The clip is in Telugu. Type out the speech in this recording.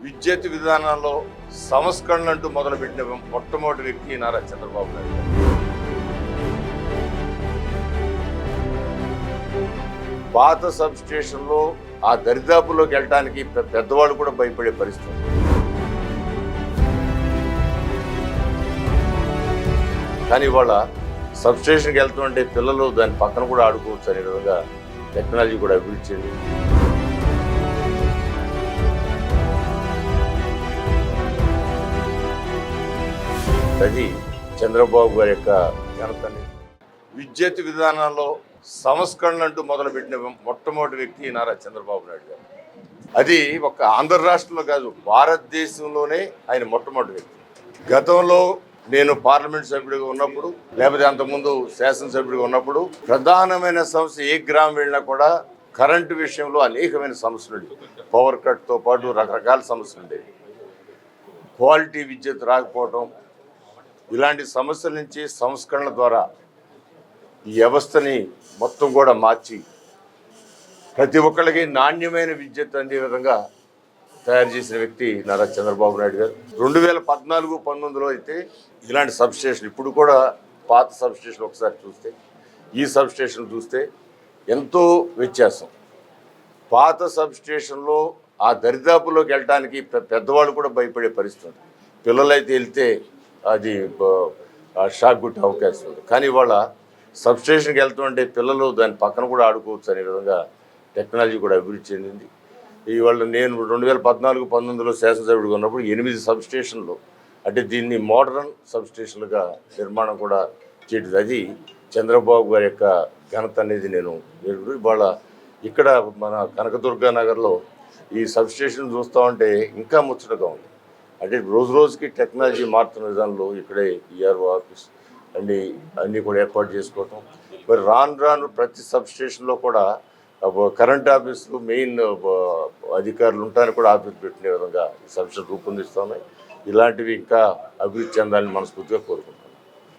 విద్యుత్ విధానంలో సంస్కరణ అంటూ మొదలుపెట్టిన మొట్టమొదటి వ్యక్తి నారా చంద్రబాబు నాయుడు గారు. పాత సబ్ స్టేషన్లో ఆ దరిదాపులోకి వెళ్ళడానికి పెద్దవాళ్ళు కూడా భయపడే పరిస్థితి ఉంది. కానీ ఇవాళ సబ్ స్టేషన్కి వెళ్తుంటే పిల్లలు దాని పక్కన కూడా ఆడుకోవచ్చు అనే విధంగా టెక్నాలజీ కూడా అభివృద్ధి చెందింది అది చంద్రబాబు గారి యొక్క ఘనతని విద్యుత్ విధానంలో సంస్కరణ అంటూ మొదలుపెట్టిన మొట్టమొదటి వ్యక్తి నారా చంద్రబాబు నాయుడు గారు. అది ఒక ఆంధ్ర రాష్ట్రంలో కాదు భారతదేశంలోనే ఆయన మొట్టమొదటి వ్యక్తి. గతంలో నేను పార్లమెంట్ సభ్యుడిగా ఉన్నప్పుడు లేకపోతే అంతకుముందు శాసనసభ్యుడిగా ఉన్నప్పుడు ప్రధానమైన సమస్య ఏ గ్రామం వెళ్ళినా కూడా కరెంటు విషయంలో అనేకమైన సమస్యలు ఉండేవి. పవర్ కట్తో పాటు రకరకాల సమస్యలు ఉండేవి. క్వాలిటీ విద్యుత్ రాకపోవటం ఇలాంటి సమస్యల నుంచి సంస్కరణల ద్వారా ఈ వ్యవస్థని మొత్తం కూడా మార్చి ప్రతి ఒక్కళ్ళకి నాణ్యమైన విద్యుత్ అందే విధంగా తయారు చేసిన వ్యక్తి నారా చంద్రబాబు నాయుడు గారు. రెండు వేల పద్నాలుగు పంతొమ్మిదిలో అయితే ఇలాంటి సబ్స్టేషన్ ఇప్పుడు కూడా పాత సబ్స్టేషన్ ఒకసారి చూస్తే ఈ సబ్స్టేషన్ చూస్తే ఎంతో వ్యత్యాసం. పాత సబ్స్టేషన్లో ఆ దరిదాపులోకి వెళ్ళడానికి పెద్దవాళ్ళు కూడా భయపడే పరిస్థితి పిల్లలైతే వెళ్తే అది షాక్ కొట్టే అవకాశం ఉంది. కానీ ఇవాళ సబ్స్టేషన్కి వెళ్తుంటే పిల్లలు దాని పక్కన కూడా ఆడుకోవచ్చు అనే విధంగా టెక్నాలజీ కూడా అభివృద్ధి చెందింది. ఇవాళ నేను రెండు వేల పద్నాలుగు పంతొమ్మిదిలో శాసనసభ్యుడిగా ఉన్నప్పుడు ఎనిమిది సబ్స్టేషన్లు అంటే దీన్ని మోడర్న్ సబ్స్టేషన్లుగా నిర్మాణం కూడా చేయడం అది చంద్రబాబు గారి యొక్క ఘనత అనేది నేను ఇవాళ ఇక్కడ మన కనకదుర్గా నగర్లో ఈ సబ్స్టేషన్ చూస్తూ ఉంటే ఇంకా ముచ్చటగా ఉంది. అంటే రోజు రోజుకి టెక్నాలజీ మారుతున్న విధానంలో ఇక్కడే ఈఆర్ఓ ఆఫీస్ అన్ని అన్నీ కూడా ఏర్పాటు చేసుకోవటం. మరి రాను రాను ప్రతి సబ్ స్టేషన్లో కూడా కరెంట్ ఆఫీసులు మెయిన్ అధికారులు ఉంటారని కూడా ఆఫీస్ పెట్టిన విధంగా ఈ రూపొందిస్తున్నాయి ఇలాంటివి ఇంకా అభివృద్ధి చెందాలని మనస్ఫూర్తిగా కోరుకుంటున్నాం.